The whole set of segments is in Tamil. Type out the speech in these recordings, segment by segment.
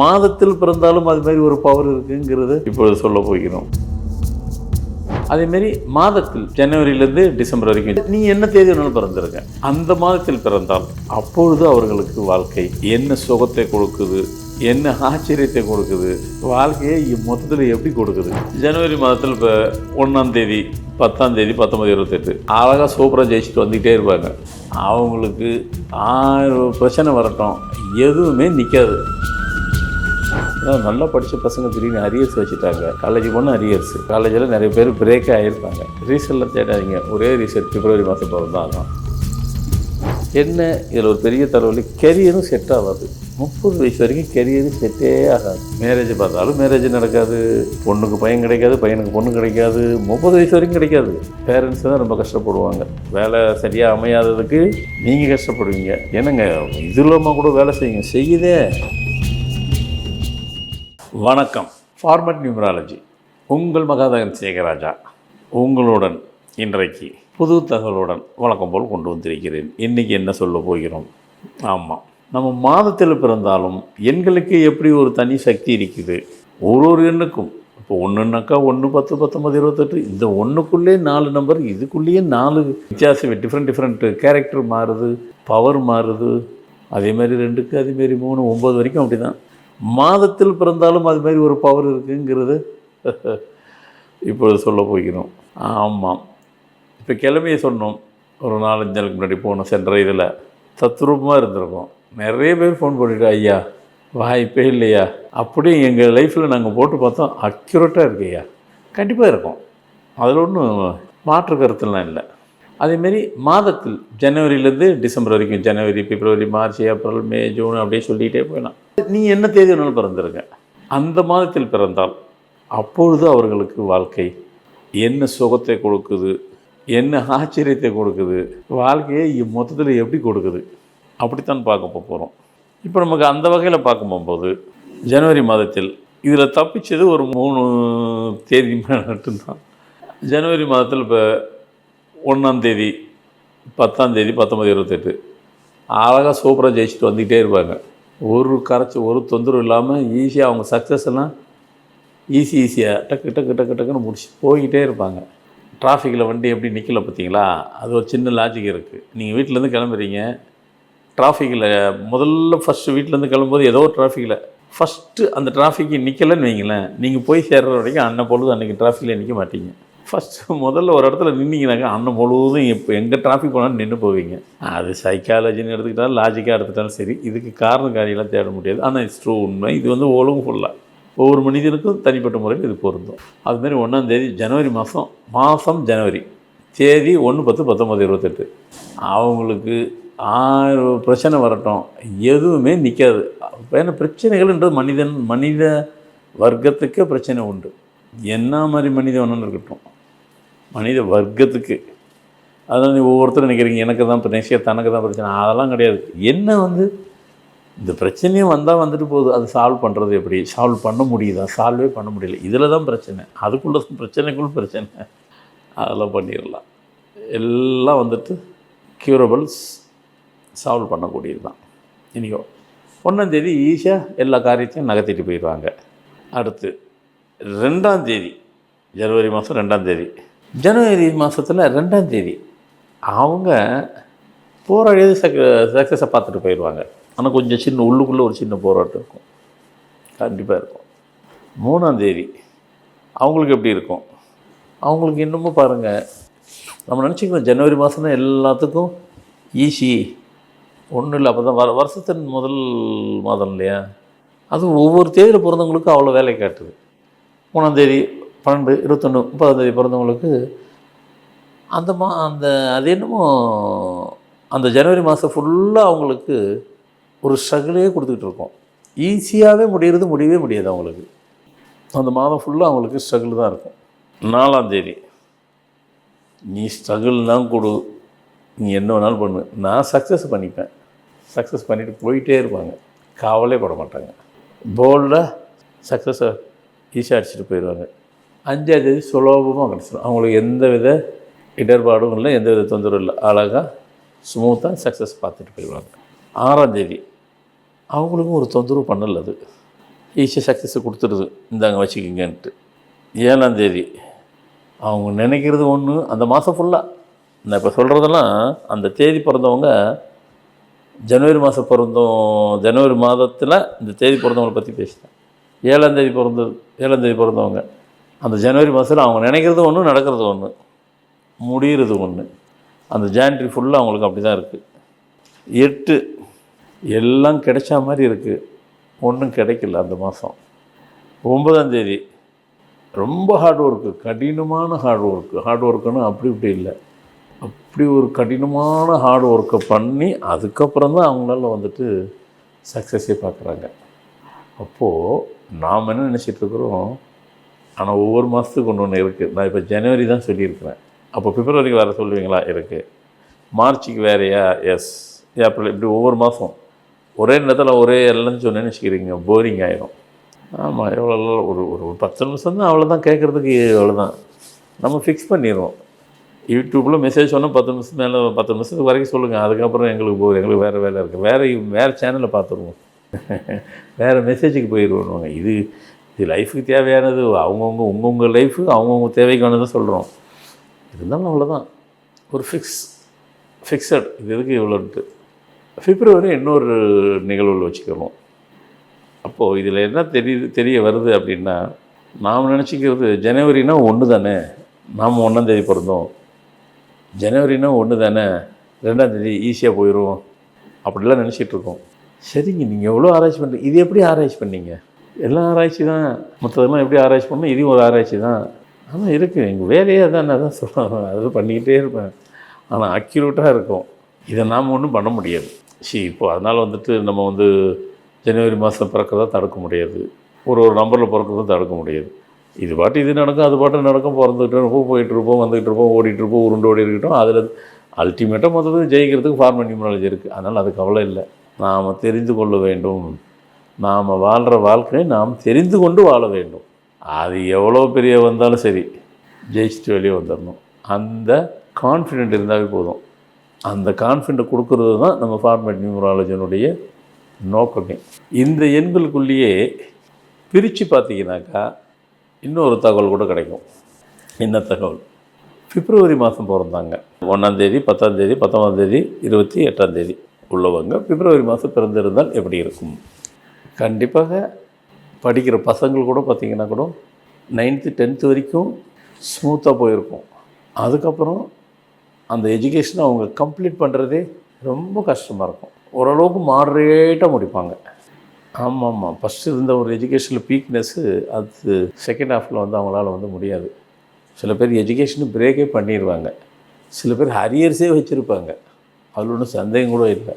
மாதத்தில் பிறந்தாலும் அது மாதிரி ஒரு பவர் இருக்குங்கிறத இப்பொழுது சொல்ல போகிறோம். அதேமாரி மாதத்தில் ஜனவரியிலேருந்து டிசம்பர் வரைக்கும் நீ என்ன தேதி வேணாலும் பிறந்திருக்க. அந்த மாதத்தில் பிறந்தால் அப்பொழுது அவர்களுக்கு வாழ்க்கை என்ன சுகத்தை கொடுக்குது என்ன ஆச்சரியத்தை கொடுக்குது வாழ்க்கையை மொத்தத்தில் எப்படி கொடுக்குது. ஜனவரி மாதத்தில் இப்போ ஒன்றாம் தேதி பத்தாம் தேதி பத்தொம்பது இருபத்தெட்டு. அழகாக சூப்பராக ஜெயிச்சுட்டு வந்துக்கிட்டே இருப்பாங்க. அவங்களுக்கு ஆயிரம் பிரச்சனை வரட்டும். எதுவுமே நிற்காது ஏன்னா நல்லா படித்த பசங்க திடீர்னு அரியர்ஸ் வச்சுட்டாங்க. காலேஜ் போனால் அரியர்ஸ் காலேஜில் நிறைய பேர் பிரேக்கே ஆகியிருப்பாங்க ரீசெல்லாம் தேடாதீங்க. ஒரே ரீசன் பிப்ரவரி மாதம் பிறந்தாலும் என்ன? இதில் ஒரு பெரிய தலைவலி கெரியரும் செட் ஆகாது. முப்பது வயசு வரைக்கும் கெரியரும் செட்டே ஆகாது. மேரேஜ் பார்த்தாலும் மேரேஜ் நடக்காது. பொண்ணுக்கு பையன் கிடைக்காது பையனுக்கு பொண்ணு கிடைக்காது. முப்பது வயசு வரைக்கும் கிடைக்காது. பேரண்ட்ஸ் தான் ரொம்ப கஷ்டப்படுவாங்க. வேலை சரியாக அமையாததுக்கு நீங்கள் கஷ்டப்படுவீங்க. என்னங்க இது இல்லாமல் கூட வேலை செய்யுங்க. செய்யுதே. வணக்கம். ஃபார்மட் நியூமராலஜி உங்கள் மகாதகன் சேகராஜா உங்களுடன் இன்றைக்கு புது தகவலுடன் வழக்கம் போல் கொண்டு வந்திருக்கிறேன். இன்றைக்கி என்ன சொல்ல போகிறோம்? ஆமாம் நம்ம மாதத்தில் பிறந்தாலும் எண்களுக்கு எப்படி ஒரு தனி சக்தி இருக்குது ஒரு ஒரு எண்ணுக்கும். இப்போ ஒன்றுனாக்கா ஒன்று பத்து பத்தொம்பது இருபத்தெட்டு. இந்த ஒன்றுக்குள்ளே நாலு நம்பர் இதுக்குள்ளேயே நாலு வித்தியாசம் டிஃப்ரெண்ட் டிஃப்ரெண்ட்டு கேரக்டர் மாறுது பவர் மாறுது. அதே மாதிரி ரெண்டுக்கு அதேமாரி மூணு ஒம்பது வரைக்கும் அப்படி தான் மாதத்தில் பிறந்தாலும் அது மாதிரி ஒரு பவர் இருக்குங்கிறது இப்பொழுது சொல்ல போகிறோம். ஆமாம் இப்போ கிழமையை சொன்னோம். ஒரு நாலஞ்சு நாளுக்கு முன்னாடி போனோம் சென்ற இதில். தத்ரூபமாக இருந்திருக்கோம். நிறைய பேர் ஃபோன் பண்ணிட்டோம் ஐயா வாய்ப்பே இல்லையா? அப்படியே எங்கள் லைஃப்பில் நாங்கள் போட்டு பார்த்தோம் அக்யூரேட்டாக இருக்கு ஐயா. கண்டிப்பாக இருக்கும். அதில் ஒன்றும் மாற்று கருத்துலாம் இல்லை. அதேமாரி மாதத்தில் ஜனவரியிலேருந்து டிசம்பர் வரைக்கும் January February March April May June அப்படியே சொல்லிகிட்டே போயிடலாம். நீ என்ன தேதி வேணாலும் பிறந்திருங்க அந்த மாதத்தில் பிறந்தால் அப்பொழுது அவர்களுக்கு வாழ்க்கை என்ன சுகத்தை கொடுக்குது என்ன ஆச்சரியத்தை கொடுக்குது வாழ்க்கையை மொத்தத்தில் எப்படி கொடுக்குது? அப்படித்தான் பார்க்க போகிறோம் இப்போ நமக்கு அந்த வகையில் பார்க்க போகும்போது ஜனவரி மாதத்தில் இதில் தப்பிச்சது ஒரு மூணு தேதி மட்டும்தான். ஜனவரி மாதத்தில் இப்போ ஒன்றாந்தேதி பத்தாந்தேதி பத்தொம்பது இருபத்தெட்டு. அழகாக சூப்பராக ஜெயிச்சுட்டு வந்துக்கிட்டே இருப்பாங்க. ஒரு கரைச்சி ஒரு தொந்தரவு இல்லாமல் ஈஸியாக அவங்க சக்ஸஸ் எல்லாம் ஈஸி ஈஸியாக டக்கு டக்கு டக்கு டக்குன்னு முடிச்சு போய்கிட்டே இருப்பாங்க. டிராஃபிக்கில் வண்டி எப்படி நிற்கல பார்த்தீங்களா? அது ஒரு சின்ன லாஜிக் இருக்குது நீங்கள் வீட்டிலேருந்து கிளம்புறீங்க. டிராஃபிக்கில் முதல்ல ஃபஸ்ட்டு வீட்டிலேருந்து கிளம்பும்போது ஏதோ ஒரு டிராஃபிக்கில் ஃபஸ்ட்டு அந்த டிராஃபிக்கு நிற்கலைன்னு வைங்களேன். நீங்கள் போய் சேர்கிற வரைக்கும் அன்ன பொழுது அன்றைக்கி டிராஃபிக்கில் நிற்க மாட்டீங்க. ஃபஸ்ட்டு முதல்ல ஒரு இடத்துல நின்னீங்கனாக்கா அண்ணன் முழுவதும் இப்போ எங்கே டிராஃபிக் போனாலும் நின்று போவீங்க. அது சைக்காலஜின்னு எடுத்துக்கிட்டாலும் லாஜிக்காக எடுத்துக்கிட்டாலும் சரி. இதுக்கு காரண காரியெல்லாம் தேட முடியாது. ஆனால் இட்ஸ் ட்ரூ உண்மை. இது வந்து ஒழுங்கு ஃபுல்லாக ஒவ்வொரு மனிதனுக்கும் தனிப்பட்ட முறையில் இது பொருந்தும். அதுமாரி ஒன்றாந்தேதி ஜனவரி மாதம் மாதம் ஜனவரி. தேதி ஒன்று பத்து பத்தொம்பது இருபத்தெட்டு. அவங்களுக்கு ஆறு பிரச்சனை வரட்டும். எதுவுமே நிற்காது ஏன்னா பிரச்சனைகள்ன்றது மனிதன் மனித வர்க்கத்துக்கு பிரச்சனை உண்டு. என்ன மாதிரி மனித ஒன்று இருக்கட்டும். மனித வர்க்கத்துக்கு. அதான் நீ ஒவ்வொருத்தரும் நினைக்கிறீங்க எனக்கு தான் பிரச்சனை தனக்கு தான் பிரச்சனை அதெல்லாம் கிடையாது. என்ன வந்து? இந்த பிரச்சனையும் வந்தால் வந்துட்டு போகுது. அது சால்வ் பண்ணுறது எப்படி? சால்வ் பண்ண முடியுதா? சால்வே பண்ண முடியல. இதில் தான் பிரச்சனை. அதுக்குள்ள பிரச்சனைக்குள் பிரச்சனை. அதெல்லாம் பண்ணிடலாம். எல்லாம் வந்துட்டு க்யூரபிள்ஸ் சால்வ் பண்ணக்கூடியது தான். இன்றைக்கோ ஒன்றாந்தேதி ஈஸியாக எல்லா காரியத்தையும் நகர்த்திட்டு போயிடுவாங்க. அடுத்து ரெண்டாம் தேதி ஜனவரி மாதம் ரெண்டாம் தேதி. ஜனவரி மாதத்தில் ரெண்டாம் தேதி அவங்க போராடியது சக் சக்ஸஸை பார்த்துட்டு போயிடுவாங்க. ஆனால் கொஞ்சம் சின்ன உள்ளுக்குள்ளே ஒரு சின்ன போராட்டம் இருக்கும். கண்டிப்பாக இருக்கும். மூணாம் தேதி அவங்களுக்கு எப்படி இருக்கும்? அவங்களுக்கு இன்னமும் பாருங்கள் நம்ம நினச்சிக்கணும் ஜனவரி மாதம்னா எல்லாத்துக்கும் ஈஸி. ஒன்றும் இல்லை அப்போ தான் வர வருஷத்தின் முதல் மாதம் இல்லையா? அது ஒவ்வொரு தேதியில் பிறந்தவங்களுக்கும் அவ்வளோ வேலை காட்டுது. மூணாந்தேதி பன்னெண்டு இருபத்தொன்று முப்பதாந்தேதி பிறந்தவங்களுக்கு அந்த மா அந்த அது என்னமோ அந்த ஜனவரி மாதம் ஃபுல்லாக அவங்களுக்கு ஒரு ஸ்ட்ரகிளே கொடுத்துக்கிட்டு இருக்கோம். ஈஸியாகவே முடிகிறது முடியவே முடியாது அவங்களுக்கு. அந்த மாதம் ஃபுல்லாக அவங்களுக்கு ஸ்ட்ரகிள் தான் இருக்கும். நாலாந்தேதி நீ ஸ்ட்ரகிள் தான் கொடு. நீ என்ன வேணாலும் பண்ணு. நான் சக்ஸஸ் பண்ணிப்பேன். சக்ஸஸ் பண்ணிவிட்டு போயிட்டே இருப்பாங்க. கவலையே பட மாட்டாங்க. போல்டாக சக்ஸஸை ஈஸியாக அடிச்சுட்டு போயிடுவாங்க. அஞ்சாந்தேதி சுலபமாக கிடச்சிடும் அவங்களுக்கு எந்த வித இடர்பாடும் இல்லை எந்த வித தொந்தரவும் இல்லை. அழகாக ஸ்மூத்தாக சக்ஸஸ் பார்த்துட்டு போயிடுவாங்க. ஆறாம் தேதி. அவங்களுக்கும் ஒரு தொந்தரவு பண்ணல அது. ஈஸியாக சக்ஸஸ் கொடுத்துருது இந்தாங்க வச்சுக்கிங்கன்ட்டு. ஏழாம் தேதி. அவங்க நினைக்கிறது ஒன்று அந்த மாதம் ஃபுல்லாக நான் இப்போ சொல்கிறதெல்லாம் அந்த தேதி பிறந்தவங்க ஜனவரி மாதம் பிறந்தோம் ஜனவரி மாதத்தில் இந்த தேதி பிறந்தவங்களை பற்றி பேசிட்டேன். ஏழாந்தேதி பிறந்தது ஏழாந்தேதி பிறந்தவங்க. அந்த ஜனவரி மாதத்தில் அவங்க நினைக்கிறது ஒன்று நடக்கிறது ஒன்று முடிகிறது ஒன்று அந்த ஜான்ட்ரி ஃபுல்லாக அவங்களுக்கு அப்படி தான் இருக்குது எட்டு எல்லாம் கிடைச்ச மாதிரி இருக்குது ஒன்றும் கிடைக்கல அந்த மாதம் ஒம்பதாந்தேதி ரொம்ப ஹார்ட் ஒர்க்கு கடினமான ஹார்ட் ஒர்க்கு ஹார்ட் ஒர்க்குன்னு அப்படி இப்படி இல்லை. அப்படி ஒரு கடினமான ஹார்ட் ஒர்க்கை பண்ணி அதுக்கப்புறம் தான் அவங்களால வந்துட்டு சக்ஸஸே பார்க்குறாங்க அப்போது நாம் என்ன நினச்சிட்டு இருக்கிறோம்? ஆனால் ஒவ்வொரு மாதத்துக்கு ஒன்று ஒன்று இருக்குது நான் இப்போ ஜனவரி தான் சொல்லியிருக்கிறேன். அப்போ பிப்ரவரிக்கு வேறு சொல்லுவீங்களா? இருக்குது மார்ச்சுக்கு வேறையா? எஸ் ஏப்ரல் இப்படி ஒவ்வொரு மாதம் ஒரே நேரத்தில் ஒரே எல்லாம் சொன்னேன்னு வச்சுக்கிறீங்க போரிங் ஆகிடும் ஆமாம் எவ்வளோ ஒரு ஒரு பத்து நிமிஷம் தான் அவ்வளோதான் கேட்குறதுக்கு அவ்வளோதான் நம்ம ஃபிக்ஸ் பண்ணிடுவோம் யூடியூப்பில் மெசேஜ் சொன்னால் பத்து நிமிஷம் மேலே பத்து நிமிஷத்துக்கு வரைக்கும் சொல்லுங்கள் அதுக்கப்புறம் எங்களுக்கு போகுது எங்களுக்கு வேறு வேலை இருக்குது வேறு வேறு சேனலில் பார்த்துருவோம். வேறு மெசேஜுக்கு போயிடுவோம் இது இது லைஃபுக்கு தேவையானது அவங்கவுங்க உங்கவுங்க லைஃபு அவங்கவுங்க தேவைக்கானதை சொல்கிறோம் இருந்தாலும் அவ்வளோதான் ஒரு ஃபிக்ஸ் ஃபிக்ஸட் இது எதுக்கு இவ்வளோன்ட்டு பிப்ரவரி இன்னொரு நிகழ்வுகள் வச்சுக்கிறோம். அப்போது இதில் என்ன தெரியுது தெரிய வருது அப்படின்னா நாம் நினச்சிக்கிறது ஜனவரினா ஒன்று தானே. நாம் ஒன்றாந்தேதி பிறந்தோம். ஜனவரினா ஒன்று தானே. ரெண்டாந்தேதி ஈஸியாக போயிடும் அப்படிலாம் நினச்சிட்ருக்கோம் சரிங்க நீங்கள் எவ்வளோ ஆராய்ச்சி பண்ணுறீங்க இது எப்படி ஆராய்ச்சி பண்ணீங்க? எல்லாம் ஆராய்ச்சி தான். மற்றதெல்லாம் எப்படி ஆராய்ச்சி பண்ணணும்? இதுவும் ஒரு ஆராய்ச்சி தான். ஆனால் இருக்குது எங்கள் வேலையே தான் நான் தான் சொல்கிறேன் அது பண்ணிக்கிட்டே இருப்பேன். ஆனால் அக்யூரேட்டாக இருக்கும். இதை நாம் ஒன்றும் பண்ண முடியாது. சி இப்போ அதனால் வந்துட்டு நம்ம வந்து ஜனவரி மாதம் பிறக்கிறதா தடுக்க முடியாது. ஒரு ஒரு நம்பரில் பிறக்கிறதும் தடுக்க முடியாது. இது பாட்டு இது நடக்கும் அது பாட்டு நடக்கும். பிறந்துக்கிட்டு இருப்போம் போயிட்டு இருப்போம் வந்துகிட்டு இருப்போம் ஓடிட்டு இருப்போம் உருண்டு ஓடி இருக்கட்டும். அதில் அல்டிமேட்டாக மொத்தத்தில் ஜெயிக்கிறதுக்கு ஃபார்மன் நியூமராலஜி இருக்குது அதனால் அது கவலை இல்லை. நாம் தெரிந்து கொள்ள வேண்டும். நாம் வாழ்கிற வாழ்க்கையை நாம் தெரிந்து கொண்டு வாழ வேண்டும். அது எவ்வளோ பெரிய வந்தாலும் சரி ஜெயிச்சுட்டு வெளியே வந்துடணும் அந்த கான்ஃபிடென்ட் இருந்தாவே போதும். அந்த கான்ஃபிடென்ட் கொடுக்கறது தான் நம்ம ஃபார்மேட் நியூமராலஜினுடைய நோக்கமே. இந்த எண்களுக்குள்ளேயே பிரித்து பார்த்தீங்கன்னாக்கா இன்னொரு தகவல் கூட கிடைக்கும். என்ன தகவல்? பிப்ரவரி மாதம் பிறந்தாங்க. ஒன்றாந்தேதி பத்தாந்தேதி பத்தொம்பதாந்தேதி இருபத்தி எட்டாந்தேதி உள்ளவங்க பிப்ரவரி மாதம் பிறந்திருந்தால் எப்படி இருக்கும்? கண்டிப்பாக படிக்கிற பசங்கள் கூட பார்த்திங்கன்னா கூட நைன்த்து டென்த்து வரைக்கும் ஸ்மூத்தாக போயிருக்கும். அதுக்கப்புறம் அந்த எஜுகேஷனை அவங்க கம்ப்ளீட் பண்ணுறதே ரொம்ப கஷ்டமாக இருக்கும். ஓரளவுக்கு மாடரேட்டாக முடிப்பாங்க. ஆமாம் ஆமாம் ஃபஸ்ட்டு இருந்த ஒரு எஜுகேஷனில் பீக்னஸ்ஸு அது செகண்ட் ஹாஃபில் வந்து அவங்களால வந்து முடியாது. சில பேர் எஜுகேஷனு பிரேக்கே பண்ணிடுவாங்க சில பேர் ஹரியர்ஸே வச்சுருப்பாங்க. அதில் ஒன்றும் சந்தேகம் கூட இல்லை.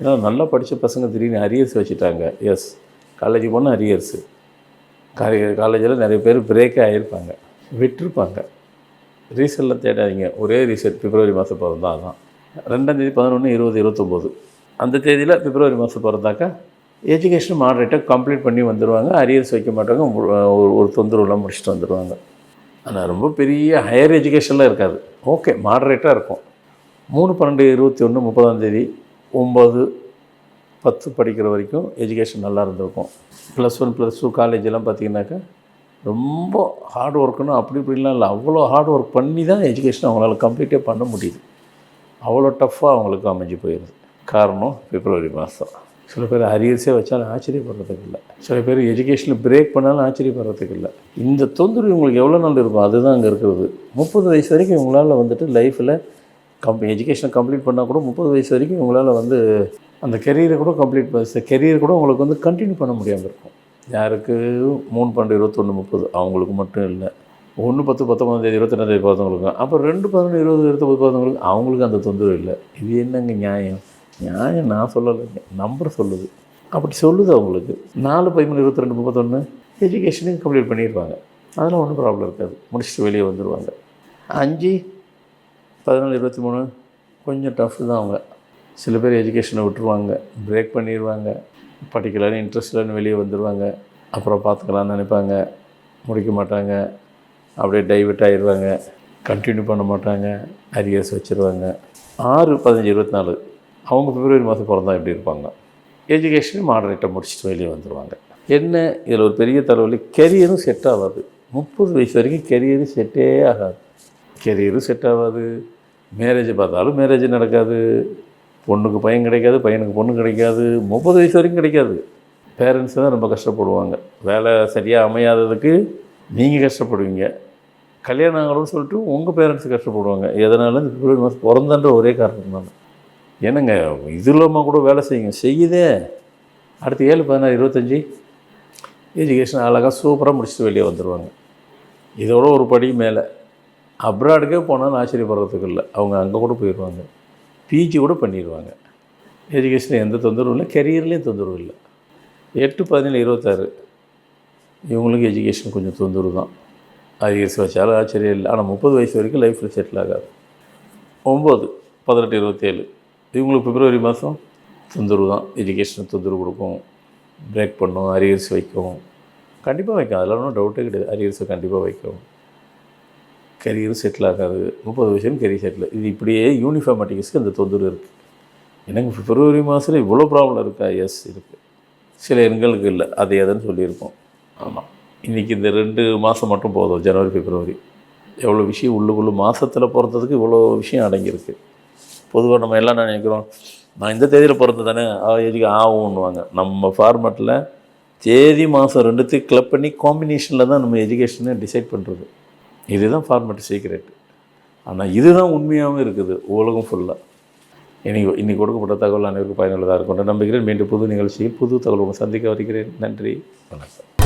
ஏன்னா நல்லா படித்த பசங்க திடீர்னு அரியர்ஸ் வச்சுட்டாங்க. எஸ் காலேஜ் போனால் அரியர்ஸு காலேஜில் நிறைய பேர் பிரேக்கே ஆகியிருப்பாங்க விட்டுருப்பாங்க. ரீசெல்லாம் தேடாதீங்க. ஒரே ரீசெட் பிப்ரவரி மாதம் பிறந்தா தான் ரெண்டாந்தேதி பதினொன்று இருபது இருபத்தொம்போது. அந்த தேதியில் பிப்ரவரி மாதம் பிறந்தாக்கா எஜுகேஷன் மாடரேட்டாக கம்ப்ளீட் பண்ணி வந்துடுவாங்க அரியர்ஸ் வைக்க மாட்டாங்க. ஒரு ஒரு தொந்தரவுலாம் முடிச்சுட்டு வந்துடுவாங்க ஆனால் ரொம்ப பெரிய ஹையர் எஜுகேஷன்லாம் இருக்காது. ஓகே மாடரேட்டாக இருக்கும். மூணு பன்னெண்டு இருபத்தி ஒன்று முப்பதாம் தேதி ஒம்பது பத்து படிக்கிற வரைக்கும் எஜுகேஷன் நல்லா இருந்திருக்கும். ப்ளஸ் ஒன் ப்ளஸ் டூ காலேஜெல்லாம் பார்த்தீங்கன்னாக்கா ரொம்ப ஹார்ட் ஒர்க்குன்னு அப்படி இப்படிலாம் இல்லை. அவ்வளோ ஹார்ட் ஒர்க் பண்ணி தான் எஜுகேஷன் அவங்களால கம்ப்ளீட்டே பண்ண முடியுது. அவ்வளோ டஃப்பாக அவங்களுக்கு அமைஞ்சு போயிடுது காரணம் பிப்ரவரி மாதம் சில பேர் அரியர்ஸே வச்சாலும் ஆச்சரியப்படுறதுக்கு இல்லை. சில பேர் எஜுகேஷனில் பிரேக் பண்ணாலும் ஆச்சரியப்படுறதுக்கு இல்லை. இந்த தொந்தரவு இவங்களுக்கு எவ்வளோ நாள் இருக்கும்? அதுதான் அங்கே இருக்கிறது. முப்பது வயசு வரைக்கும் இவங்களால் வந்துட்டு லைஃப்பில் கம் எஜுகேஷனை கம்ப்ளீட் பண்ணால் கூட முப்பது வயசு வரைக்கும் உங்களால் வந்து அந்த கெரியரை கூட கம்ப்ளீட் கெரியர் கூட உங்களுக்கு வந்து கண்டினியூ பண்ண முடியாமல் இருக்கும். யாருக்கு? மூணு பன்னெண்டு இருபத்தொன்று முப்பது. அவங்களுக்கு மட்டும் இல்லை. ஒன்று பத்து பத்தொம்பது தேதி இருபத்தெண்டாம் தேதி பார்த்தவங்களுக்கு. அப்புறம் ரெண்டு பதினொன்று இருபது இருபத்தொம்பது பார்த்தவங்களுக்கு அவங்களுக்கு அந்த தொந்தரவு இல்லை. இது என்னங்க நியாயம்? நியாயம் நான் சொல்லலைங்க. நம்பர் சொல்லுது. அப்படி சொல்லுது அவங்களுக்கு. நாலு பதிமூணு இருபத்தி ரெண்டு முப்பத்தொன்று எஜுகேஷனையும் கம்ப்ளீட் பண்ணிடுவாங்க அதெல்லாம் ஒன்றும் ப்ராப்ளம் இருக்காது. முடிச்சுட்டு வெளியே வந்துடுவாங்க அஞ்சு பதினாலு இருபத்தி மூணு கொஞ்சம் டஃப் தான் அவங்க. சில பேர் எஜுகேஷனை விட்டுருவாங்க பிரேக் பண்ணிடுவாங்க படிக்கலான்னு இன்ட்ரெஸ்ட் இல்லைன்னு வெளியே வந்துடுவாங்க அப்புறம் பார்த்துக்கலான்னு நினைப்பாங்க முடிக்க மாட்டாங்க அப்படியே டைவெர்ட் ஆகிடுவாங்க கண்டினியூ பண்ண மாட்டாங்க அரியர்ஸ் வச்சுருவாங்க. ஆறு பதினஞ்சு இருபத்தி நாலு அவங்க பிப்ரவரி மாதம் பிறந்தா எப்படி இருப்பாங்க? எஜுகேஷன் மாடரேட்டாக முடிச்சுட்டு வெளியே வந்துடுவாங்க என்ன? இதில் ஒரு பெரிய தலைவலி கெரியரும் செட் ஆகாது. முப்பது வயசு வரைக்கும் கெரியரும் செட்டே ஆகாது. கெரியரும் செட் ஆகாது. மேரேஜ் பார்த்தாலும் மேரேஜ் நடக்காது. பொண்ணுக்கு பையன் கிடைக்காது பையனுக்கு பொண்ணு கிடைக்காது. முப்பது வயசு வரைக்கும் கிடைக்காது. பேரண்ட்ஸ் தான் ரொம்ப கஷ்டப்படுவாங்க. வேலை சரியாக அமையாததுக்கு நீங்கள் கஷ்டப்படுவீங்க. கல்யாணம் ஆகணும்னு சொல்லிட்டு உங்கள் பேரண்ட்ஸ் கஷ்டப்படுவாங்க. எதனால இந்த பிப்ரவரி மாதம் பிறந்தன்ற ஒரே காரணம் தான். என்னங்க இது இல்லாமல் கூட வேலை செய்யுங்க. செய்யுதே. அடுத்து ஏழு பதினாறு இருபத்தஞ்சி. எஜுகேஷன் அழகாக சூப்பராக முடிச்சுட்டு வெளியே வந்துடுவாங்க இதோட ஒரு படி மேலே. அப்ராடுக்கே போனாலும் ஆச்சரியப்படுறதுக்கு இல்லை. அவங்க அங்கே கூட போயிடுவாங்க. பிஜி கூட பண்ணிடுவாங்க. எஜுகேஷனில் எந்த தொந்தரவும் இல்லை. கெரியர்லேயும் தொந்தரவு இல்லை. எட்டு பதினேழு இருபத்தாறு. இவங்களுக்கு எஜுகேஷன் கொஞ்சம் தொந்தரவு தான். ஐஎஸ் வச்சாலும் ஆச்சரியம் இல்லை. ஆனால் முப்பது வயசு வரைக்கும் லைஃப்பில் செட்டில் ஆகாது. ஒம்பது பதினெட்டு இருபத்தேழு. இவங்களுக்கு பிப்ரவரி மாதம் தொந்தரவு தான். எஜுகேஷன் தொந்தரவு கொடுக்கும். பிரேக் பண்ணும் அரியர்ஸ் வைக்கும். கண்டிப்பாக வைக்கும். அதெல்லாம் ஒன்றும் டவுட்டே கிடையாது. அரியர்ஸை கண்டிப்பாக வைக்கும். கரியரும் செட்டில் ஆகாது. முப்பது வருஷம் கரியர் செட்டில் இது இப்படியே யூனிஃபார்மேட்டிக்ஸ்க்கு அந்த தொந்தரவு இருக்குது எனக்கு பிப்ரவரி மாதத்தில் இவ்வளோ ப்ராப்ளம் இருக்கா? எஸ் இருக்குது சில எண்களுக்கு இல்லை. அது எதுன்னு சொல்லியிருக்கோம்? ஆமாம் இன்றைக்கி இந்த ரெண்டு மாதம் மட்டும் போதும். ஜனவரி பிப்ரவரி. எவ்வளோ விஷயம் உள்ளுக்குள்ளே மாதத்தில் பிறந்ததுக்கு இவ்வளோ விஷயம் அடங்கியிருக்கு. பொதுவாக நம்ம எல்லாம் நினைக்கிறோம்? நான் இந்த தேதியில் பிறந்த தானே? எதுக்கு ஆகும்னுவாங்க நம்ம ஃபார்மேட்டில் தேதி மாதம் ரெண்டுத்தையும் கிளப் பண்ணி காம்பினேஷனில் தான் நம்ம எஜுகேஷனை டிசைட் பண்ணுறது இதுதான் ஃபார்மேட் சீக்ரெட் ஆனால் இதுதான் உண்மையாகவும் இருக்குது உலகம் ஃபுல்லாக இன்னைக்கு இன்னைக்கு கொடுக்கப்பட்ட தகவல் அனைவருக்கும் பயனுள்ளதாக இருக்கும் நம்புகிறேன். மீண்டும் புது நிகழ்ச்சியில் புது தகவல் உங்களை சந்திக்க வருகிறேன். நன்றி வணக்கம்.